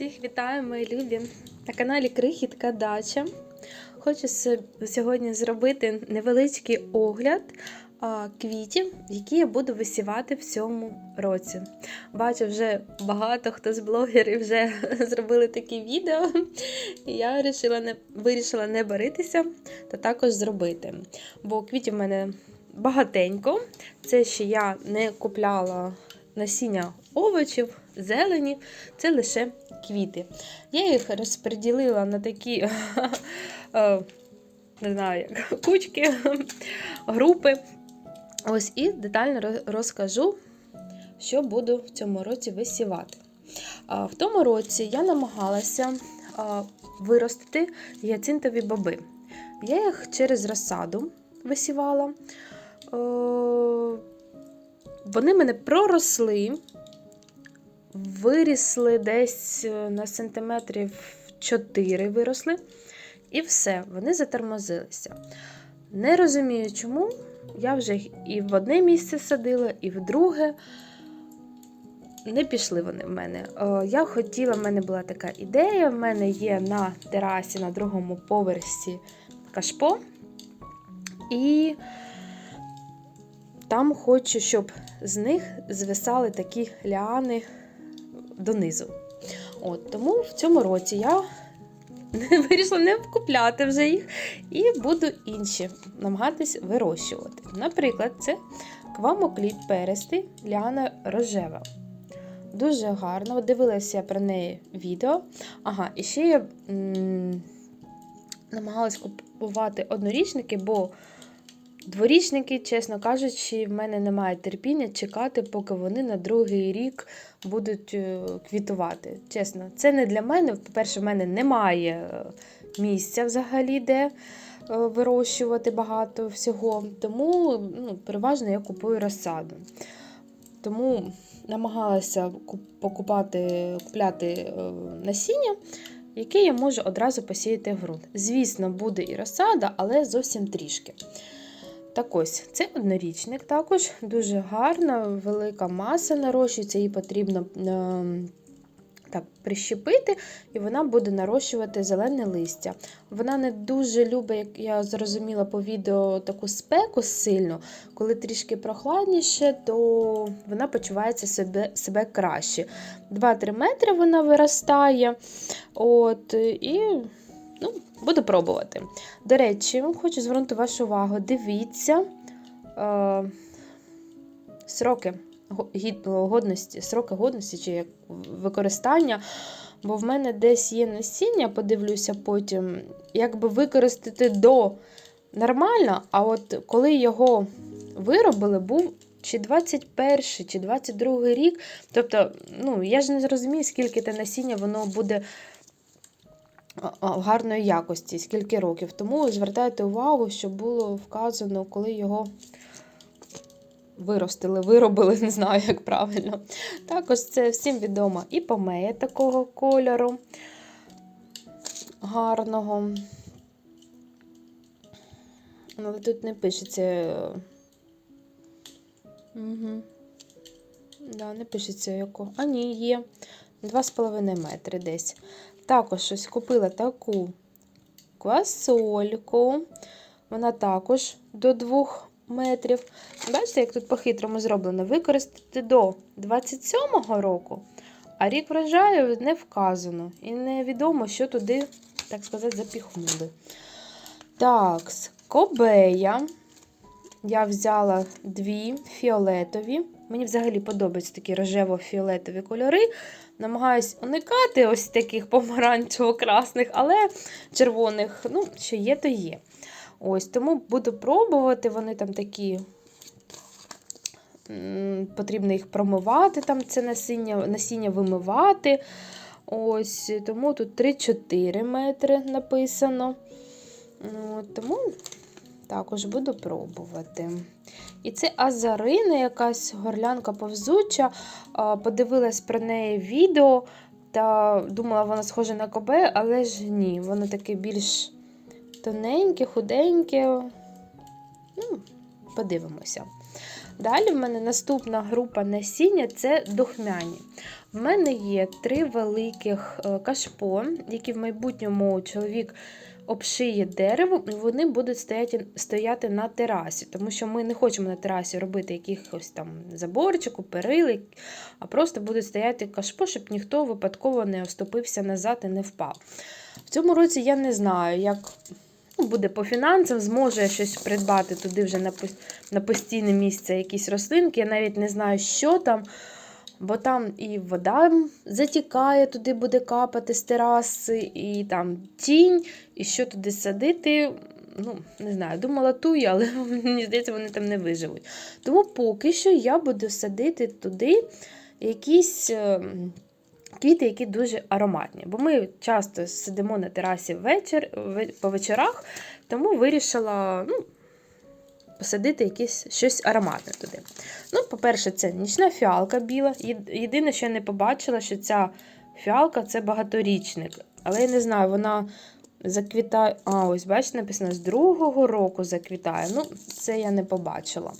Всіх вітаю, мої любі! На каналі Крихітка Дача. Хочу сьогодні зробити невеличкий огляд квітів, які я буду висівати в цьому році. Бачу, вже багато хто з блогерів вже зробили такі відео. І я вирішила не, вирішила не баритися та також зробити. Бо квітів в мене багатенько. Це ще я не купляла насіння овочів, зелені, це лише квіти. Я їх розподілила на такі е, не знаю, як кучки, групи. Ось і детально розкажу, що буду в цьому році висівати. В тому році я намагалася виростити гіацинтові боби. Я їх через розсаду висівала. Е, Вони мене проросли, вирісли десь е, на сантиметрів 4 виросли, і все, вони затормозилися. Не розумію, чому. Я вже їх і в одне місце садила, і в друге. Не пішли вони в мене. Е, Я хотіла, в мене була така ідея. В мене є на терасі на другому поверсі кашпо. І там хочу, щоб з них звисали такі ліани донизу. От, тому в цьому році я вирішила не купляти вже їх і буду інші намагатись вирощувати. Наприклад, це квамокліт перестий Ліана рожева. Дуже гарно. Дивилася про неї відео. Ага, і ще я м- намагалась купувати однорічники, бо дворічники, чесно кажучи, в мене немає терпіння чекати, поки вони на другий рік будуть е, квітувати. Чесно, це не для мене. По-перше, в мене немає е, місця взагалі, де е, вирощувати багато всього. Тому ну, переважно я купую розсаду. Тому намагалася покупати, купляти насіння, яке я можу одразу посіяти в ґрунт. Звісно, буде і розсада, але зовсім трішки. Так ось, це однорічник також, дуже гарна, велика маса нарощується, її потрібно е, так, прищепити, і вона буде нарощувати зелене листя. Вона не дуже любить, як я зрозуміла по відео, таку спеку сильну. Коли трішки прохладніше, то вона почувається себе, себе краще. 2-3 метри вона виростає. От, і ну, буду пробувати. До речі, хочу звернути вашу увагу. Дивіться е, сроки годності, сроки годності чи як використання. Бо в мене десь є насіння, подивлюся потім, якби використати до нормально, а от коли його виробили, був чи 21 чи 22 рік. Тобто, ну, я ж не зрозумію, скільки те насіння воно буде гарної якості, скільки років. Тому звертайте увагу, щоб було вказано, коли його виростили, виробили, не знаю, як правильно. Також це всім відомо і помея такого кольору гарного. Ну, Але тут не пишеться. Угу. Да, не пишеться якого. А ні, є 2,5 метри десь. Також ось купила таку квасольку. Вона також до 2 метрів. Бачите, як тут по-хитрому зроблено? Використати до 27-го року, а рік врожаю не вказано. І невідомо, що туди, так сказати, запіхнули. Так, кобея. Я взяла дві фіолетові. Мені взагалі подобаються такі рожево-фіолетові кольори. Намагаюсь уникати ось таких помаранчево-красних, але червоних, ну, що є, то є. Ось, тому буду пробувати. Вони там такі. Потрібно їх промивати, там це насіння, насіння вимивати. Ось, тому тут 3-4 метри написано. Тому також буду пробувати. І це азарина, якась горлянка повзуча. Подивилась про неї відео та думала, вона схожа на кобе, але ж ні, воно таке більш тоненьке, худеньке. Ну, подивимося. Далі в мене наступна група насіння це духмяні. В мене є три великих е, кашпо, які в майбутньому чоловік обшиє деревом, і вони будуть стояти, стояти на терасі, тому що ми не хочемо на терасі робити якихось там заборчику, перили, а просто будуть стояти кашпо, щоб ніхто випадково не оступився назад і не впав. В цьому році я не знаю, як ну, буде по фінансам, зможу я щось придбати туди вже на постійне місце якісь рослинки. Я навіть не знаю, що там. Бо там і вода затікає, туди буде капати з тераси, і там тінь, і що туди садити. Ну, не знаю, думала туї, але мені здається, вони там не виживуть. Тому поки що я буду садити туди якісь е, квіти, які дуже ароматні. Бо ми часто сидимо на терасі вечір, ве- по вечорах, тому вирішила ну, посадити якісь, щось ароматне туди. Ну, по-перше, це нічна фіалка біла. Єдине, що я не побачила, що ця фіалка це багаторічник. Але я не знаю, вона заквітає. А, ось, бачите, написано, з другого року заквітає. Ну, це я не побачила.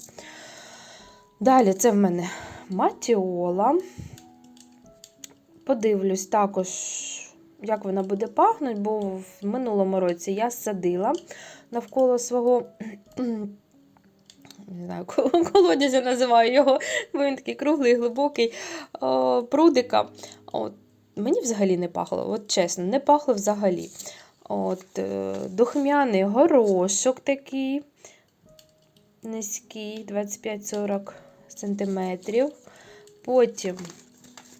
Далі це в мене матіола. Подивлюсь також, як вона буде пахнути, бо в минулому році я садила навколо свого. Не знаю, колодязя називаю його, бо він такий круглий, глибокий прудика. От, мені взагалі не пахло, от чесно, не пахло взагалі. От, е, Духмяний горошок такий низький, 25-40 см. Потім,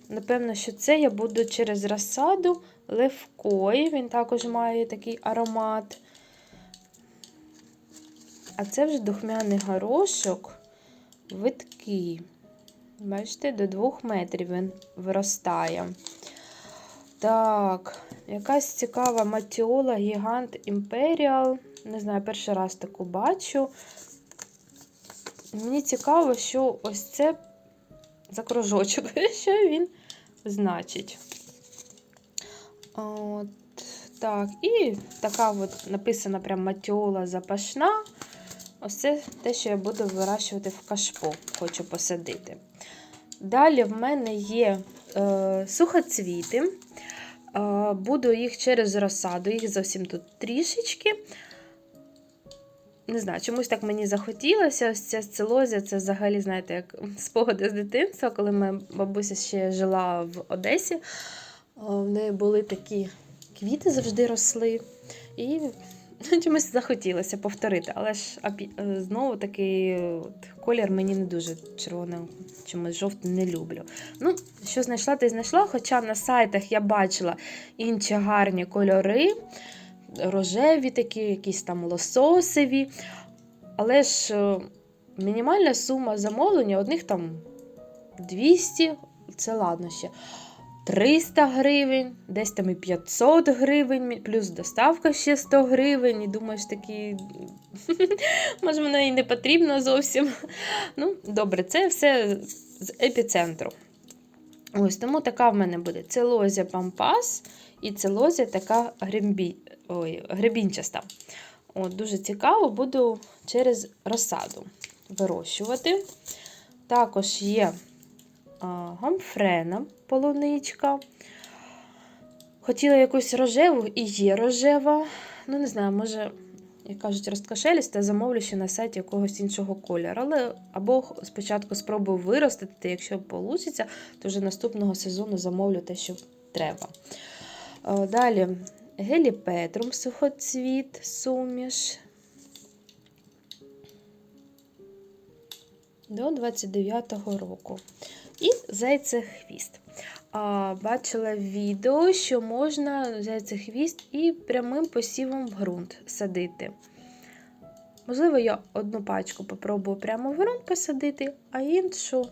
напевно, що це я буду через розсаду левкої. Він також має такий аромат. А це вже духмяний горошок виткий. Бачите, до 2 метрів він виростає. Так, якась цікава матіола Гігант Імперіал. Не знаю, перший раз таку бачу. Мені цікаво, що ось це за кружочок, що він значить. От, так, і така от написана прям матіола запашна. Ось це те, що я буду вирощувати в кашпо, хочу посадити. Далі в мене є е, сухоцвіти. Е, буду їх через розсаду, їх зовсім тут трішечки. Не знаю, чомусь так мені захотілося. Ось ця целозія, це взагалі, знаєте, як спогади з дитинства, коли моя бабуся ще жила в Одесі. Е, В неї були такі квіти завжди росли. І чомусь захотілося повторити. Але ж е, знову такий колір мені не дуже червоний, чомусь жовтий не люблю. Ну, що знайшла, й знайшла. Хоча на сайтах я бачила інші гарні кольори, рожеві такі, якісь там лососеві. Але ж е, мінімальна сума замовлення одних там 200, це ладно ще. 300 гривень, десь там і 500 гривень, плюс доставка ще 100 гривень. І думаєш, такі, може, воно і не потрібно зовсім. Ну, добре, це все з епіцентру. Ось тому така в мене буде целозія пампас і целозія така гребі... Ой, гребінчаста. От, Дуже цікаво, буду через розсаду вирощувати. Також є гамфрена полуничка. Хотіла якусь рожеву і є рожева. Ну, не знаю, може, як кажуть, розкошеліста, замовлю ще на сайті якогось іншого кольору. Але або спочатку спробую виростити, якщо вийде, то вже наступного сезону замовлю те, що треба. Е, Далі геліпетрум сухоцвіт, суміш. До 29-го року. І зайцехвіст. А, Бачила відео, що можна зайцехвіст і прямим посівом в ґрунт садити. Можливо, я одну пачку попробую прямо в ґрунт посадити, а іншу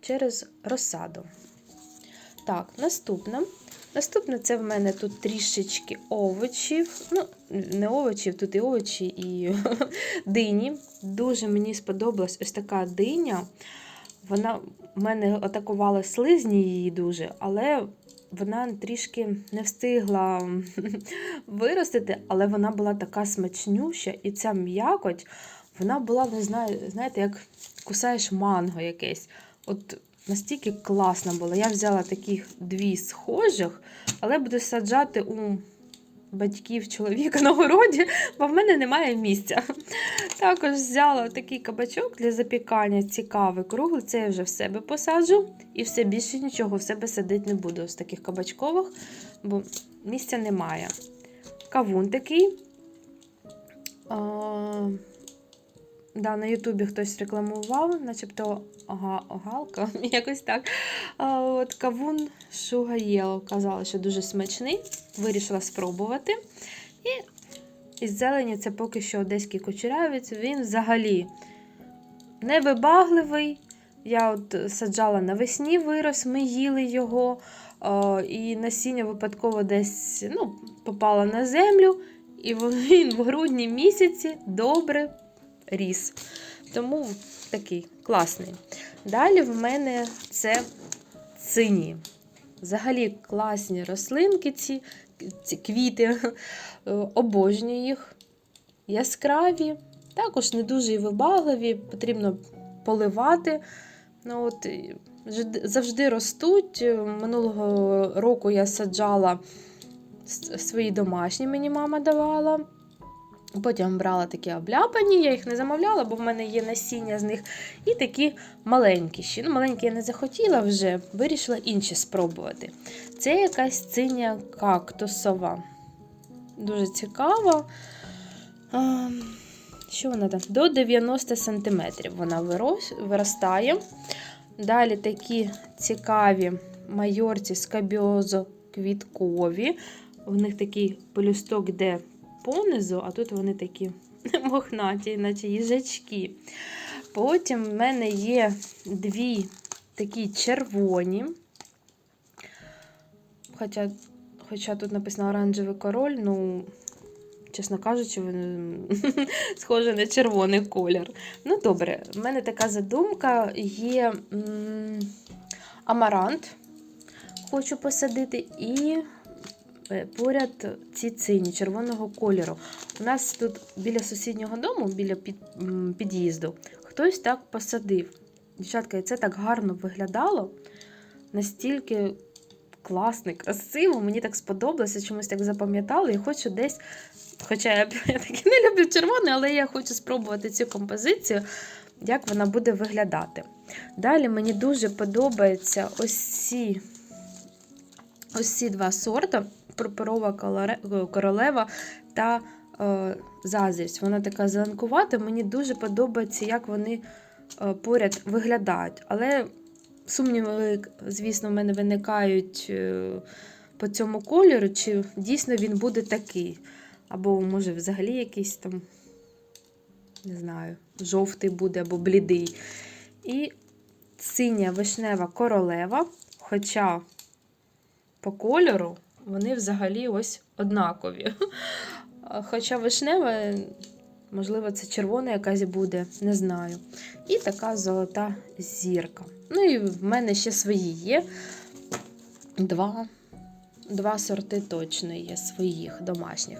через розсаду. Так, наступне. Наступне це в мене тут трішечки овочів. Ну, не овочів, тут і овочі, і дині. Дуже мені сподобалась ось така диня. Вона в мене атакували слизні її дуже, але вона трішки не встигла виростити, але вона була така смачнюща, і ця м'якоть, вона була, не знаю, знаєте, як кусаєш манго якесь. От настільки класно було. Я взяла таких дві схожих, але буду саджати у батьків чоловіка на городі, бо в мене немає місця. Також взяла такий кабачок для запікання, цікавий, круглий. Це я вже в себе посаджу. І все більше нічого в себе садити не буду з таких кабачкових, бо місця немає. Кавун такий. Да, на Ютубі хтось рекламував, начебто ага, огалка, якось так. А, от Кавун Yellow. Казала, що дуже смачний. Вирішила спробувати. І із зелені це поки що одеський кучерявець. Він взагалі невибагливий. Я от саджала навесні вирос, ми їли його, е, і насіння випадково десь ну, попало на землю, і він в грудні місяці добре ріс. Тому такий класний. Далі в мене це цині. Взагалі класні рослинки, ці, ці квіти, обожнюю їх. Яскраві, також не дуже і вибагливі, потрібно поливати. Ну, от, завжди ростуть. Минулого року я саджала свої домашні, мені мама давала. Потім брала такі обляпані, я їх не замовляла, бо в мене є насіння з них. І такі маленькі. Ну, маленькі я не захотіла вже, вирішила інші спробувати. Це якась циня кактусова. Дуже цікава. Що вона там? До 90 см вона виростає. Далі такі цікаві майорці скабіозо квіткові. У них такий пелюсток йде понизу, а тут вони такі мохнаті, наче їжачки. Потім в мене є дві такі червоні. Хоча, хоча тут написано оранжевий король, ну, чесно кажучи, він схоже на червоний колір. Ну, добре, в мене така задумка є м, амарант, хочу посадити, і поряд ці цині червоного кольору. У нас тут біля сусіднього дому, біля під, під'їзду, хтось так посадив. Дівчатка, і це так гарно виглядало. Настільки класно, красиво, мені так сподобалося, чомусь так запам'ятала. І хочу десь, хоча я, я таки не люблю червоний, але я хочу спробувати цю композицію, як вона буде виглядати. Далі мені дуже подобаються ось ці, ось ці два сорти: пурпурова королева та е, зазрість. Вона така зеленкувата. Мені дуже подобається, як вони е, поряд виглядають. Але сумніви, звісно, в мене виникають е, по цьому кольору, чи дійсно він буде такий. Або, може, взагалі якийсь там, не знаю, жовтий буде або блідий. І синя вишнева королева, хоча по кольору вони взагалі ось однакові. Хоча вишнева, можливо, це червона якась буде, не знаю. І така золота зірка. Ну і в мене ще свої є. Два, два сорти точно є своїх домашніх.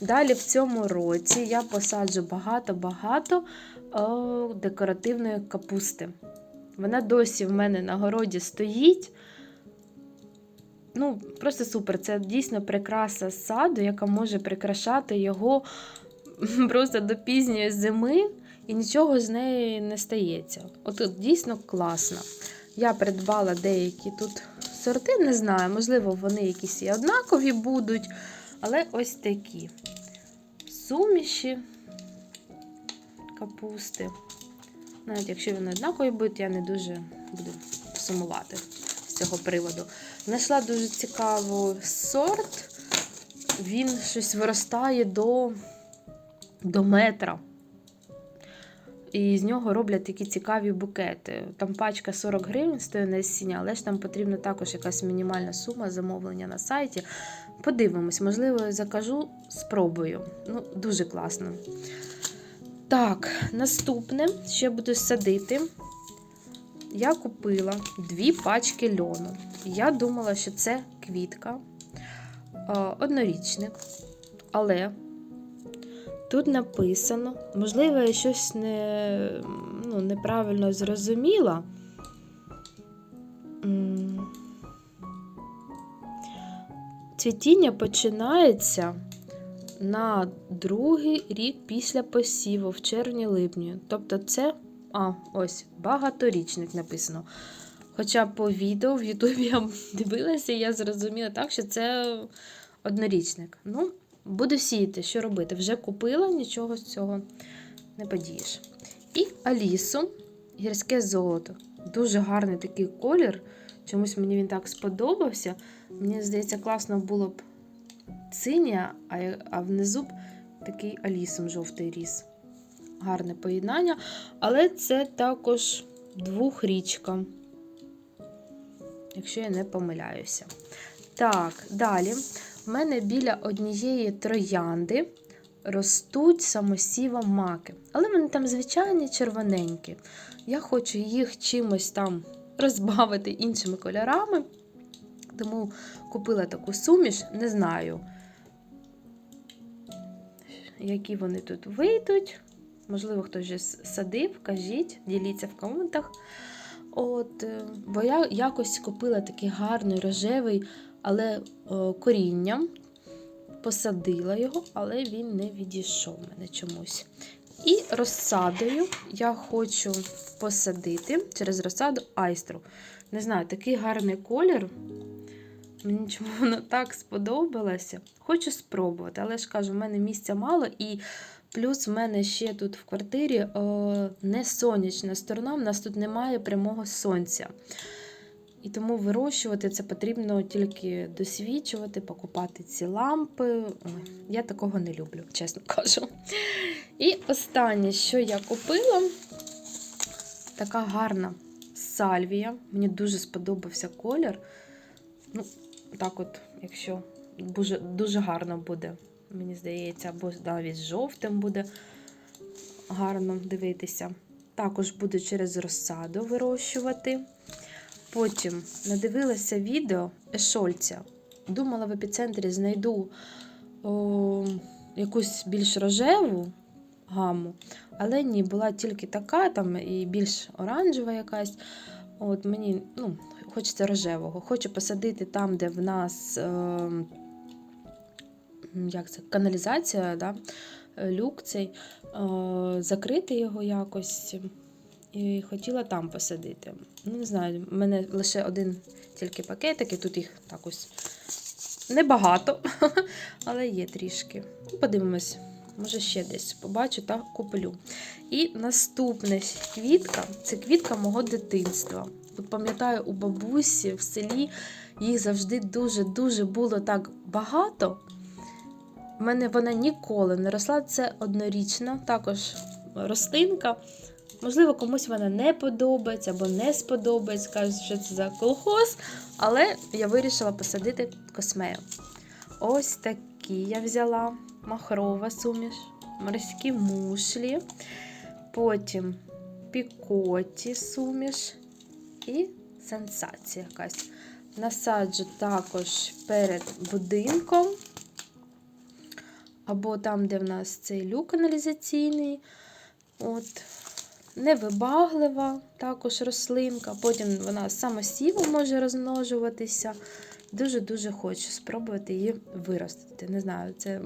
Далі в цьому році я посаджу багато-багато о, декоративної капусти. Вона досі в мене на городі стоїть. Ну, просто супер. Це дійсно прикраса саду, яка може прикрашати його просто до пізньої зими, і нічого з нею не стається. От от дійсно класно. Я придбала деякі тут сорти, не знаю, можливо, вони якісь і однакові будуть, але ось такі суміші капусти. Навіть якщо вони однакові будуть, я не дуже буду сумувати з цього приводу. Знайшла дуже цікавий сорт. Він щось виростає до, до метра. І з нього роблять такі цікаві букети. Там пачка 40 гривень стоїть насіння, але ж там потрібна також якась мінімальна сума замовлення на сайті. Подивимось, можливо, закажу, спробую. Ну, дуже класно. Так, наступне, я буду садити. Я купила дві пачки льону. Я думала, що це квітка, однорічник, але Тут написано, можливо, я щось не, ну, неправильно зрозуміла. Цвітіння починається на другий рік після посіву в червні-липні. Тобто це, а, ось, багаторічник написано. Хоча по відео в Ютубі я дивилася, і я зрозуміла так, що це однорічник. Ну, буду сіяти, що робити. Вже купила, нічого з цього не подієш. І Алісу, гірське золото. Дуже гарний такий колір. Чомусь мені він так сподобався. Мені здається, класно було б синя, а внизу б такий алісом жовтий ріс. Гарне поєднання. Але це також двохрічка, якщо я не помиляюся. Так, далі. В мене біля однієї троянди ростуть самосівом маки. Але вони там звичайні червоненькі. Я хочу їх чимось там розбавити іншими кольорами. Тому купила таку суміш, не знаю, які вони тут вийдуть. Можливо, хтось вже садив, кажіть, діліться в коментах. От, е, Бо я якось купила такий гарний рожевий, але о, корінням. Посадила його, але він не відійшов мене чомусь. І розсадою я хочу посадити через розсаду айстру. Не знаю, такий гарний колір. Мені чому воно так сподобалося. Хочу спробувати, але ж кажу, в мене місця мало, і плюс в мене ще тут в квартирі о, не сонячна сторона, в нас тут немає прямого сонця. І тому вирощувати це потрібно тільки досвідчувати, покупати ці лампи. Я такого не люблю, чесно кажу. І останнє, що я купила, така гарна сальвія. Мені дуже сподобався колір. Ну, так от, якщо дуже, дуже гарно буде, мені здається, або навіть з жовтим буде гарно дивитися. Також буду через розсаду вирощувати. Потім надивилася відео Ешольця. Думала, в епіцентрі знайду о, якусь більш рожеву гаму, але ні, була тільки така, там і більш оранжева якась. От Мені ну, хочеться рожевого. Хочу посадити там, де в нас е, як це, каналізація, да? люк цей, е, закрити його якось. І хотіла там посадити. Ну, не знаю, в мене лише один тільки пакетик, і тут їх так ось небагато, але є трішки. Ну, Подивимось, може ще десь побачу та куплю. І наступна квітка це квітка мого дитинства. От пам'ятаю, у бабусі в селі їх завжди дуже-дуже було так багато. У мене вона ніколи не росла. Це однорічна, також рослинка. Можливо, комусь вона не подобається або не сподобається, кажуть, що це за колхоз, але я вирішила посадити космею. Ось такі я взяла махрова суміш, морські мушлі, потім пікоті суміш і сенсація якась. Насаджу також перед будинком, або там, де в нас цей люк каналізаційний. От, невибаглива також рослинка, потім вона самосівом може розмножуватися. Дуже-дуже хочу спробувати її виростити. Не знаю, це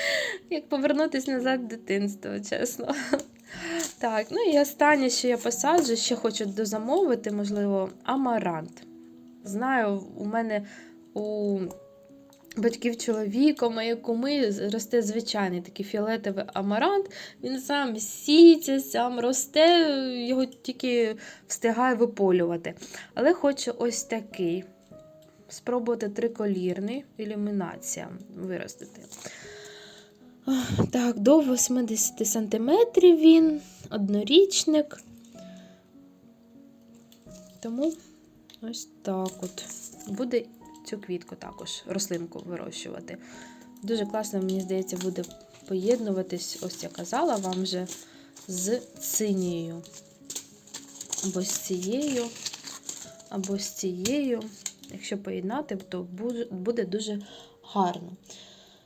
як повернутися назад в дитинство, чесно. Так, ну і останнє, що я посаджу, ще хочу дозамовити, можливо, амарант. Знаю, у мене у батьків чоловіка, моєї куми росте звичайний такий фіолетовий амарант. Він сам сіється, сам росте, його тільки встигає виполювати. Але хочу ось такий. Спробувати триколірний ілюмінація виростити. Так, до 80 см він, однорічник. Тому ось так от. Буде цю квітку також, рослинку вирощувати. Дуже класно, мені здається, буде поєднуватись, ось я казала вам вже, з синією. Або з цією, або з цією. Якщо поєднати, то буде дуже гарно.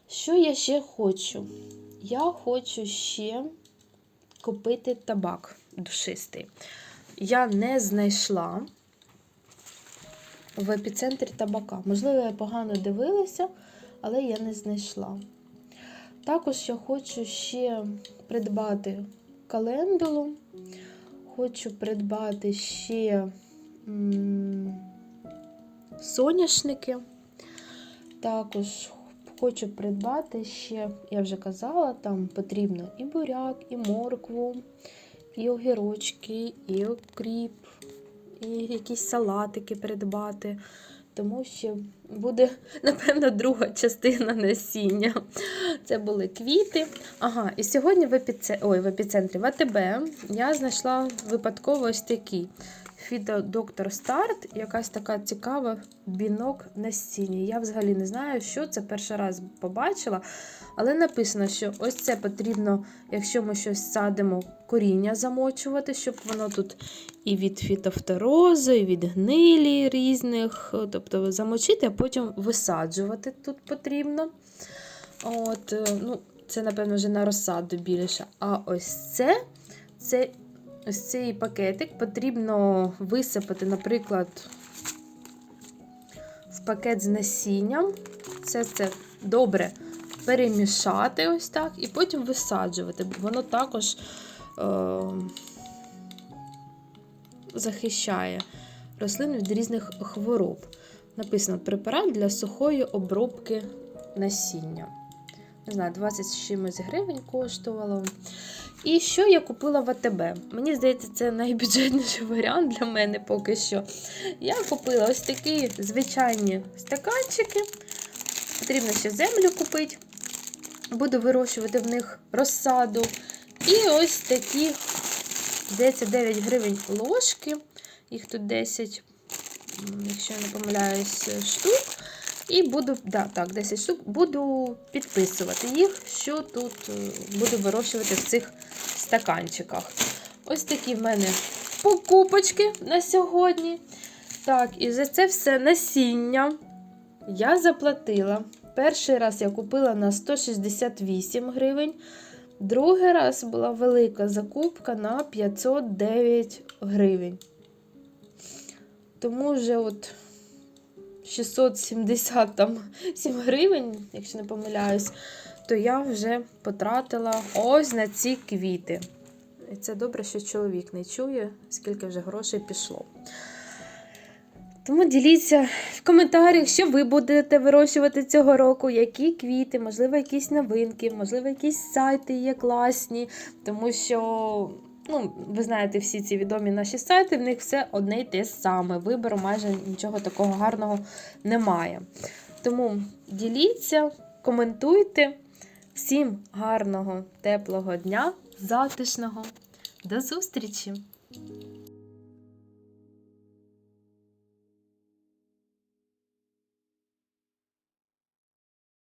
Що я ще хочу? я хочу ще купити табак душистий. Я не знайшла в епіцентрі табака. Можливо, я погано дивилася, але я не знайшла. Також я хочу ще придбати календулу, хочу придбати ще м, соняшники. Також хочу придбати ще, я вже казала, там потрібно і буряк, і моркву, і огірочки, і окріп, і якісь салатики придбати. Тому що буде, напевно, друга частина насіння. Це були квіти. Ага, і сьогодні в, епіце... Ой, в епіцентрі в АТБ я знайшла випадково ось такий Фідо Доктор Старт, якась така цікава бінок насіння. Я взагалі не знаю, що це перший раз побачила, але написано, що ось це потрібно, якщо ми щось садимо, коріння замочувати, щоб воно тут і від фітофторозу, і від гнилі різних, тобто замочити, а потім висаджувати тут потрібно. От, е, ну, Це, напевно, вже на розсаду більше. А ось це, це ось цей пакетик потрібно висипати, наприклад, в пакет з насінням. Це це добре перемішати ось так, і потім висаджувати. бо Воно також е, захищає рослин від різних хвороб. Написано препарат для сухої обробки насіння. Не знаю, 20 з чимось гривень коштувало. І що я купила в АТБ? Мені здається, це найбюджетніший варіант для мене поки що. Я купила ось такі звичайні стаканчики. Потрібно ще землю купити. Буду вирощувати в них розсаду. І ось такі, здається, 9 гривень ложки. Їх тут 10, якщо я не помиляюсь, штук. І буду, да, так, 10 штук, буду підписувати їх, що тут е, буду вирощувати в цих стаканчиках. Ось такі в мене покупочки на сьогодні. Так, і за це все насіння я заплатила. Перший раз я купила на 168 гривень. Другий раз була велика закупка на 509 гривень. Тому вже от 677 гривень, якщо не помиляюсь, то я вже потратила ось на ці квіти. І це добре, що чоловік не чує, скільки вже грошей пішло. Тому діліться в коментарях, що ви будете вирощувати цього року, які квіти, можливо, якісь новинки, можливо, якісь сайти є класні, тому що. Ну, ви знаєте, всі ці відомі наші сайти, в них все одне й те саме. Вибору майже нічого такого гарного немає. Тому діліться, коментуйте. Всім гарного, теплого дня, затишного. До зустрічі!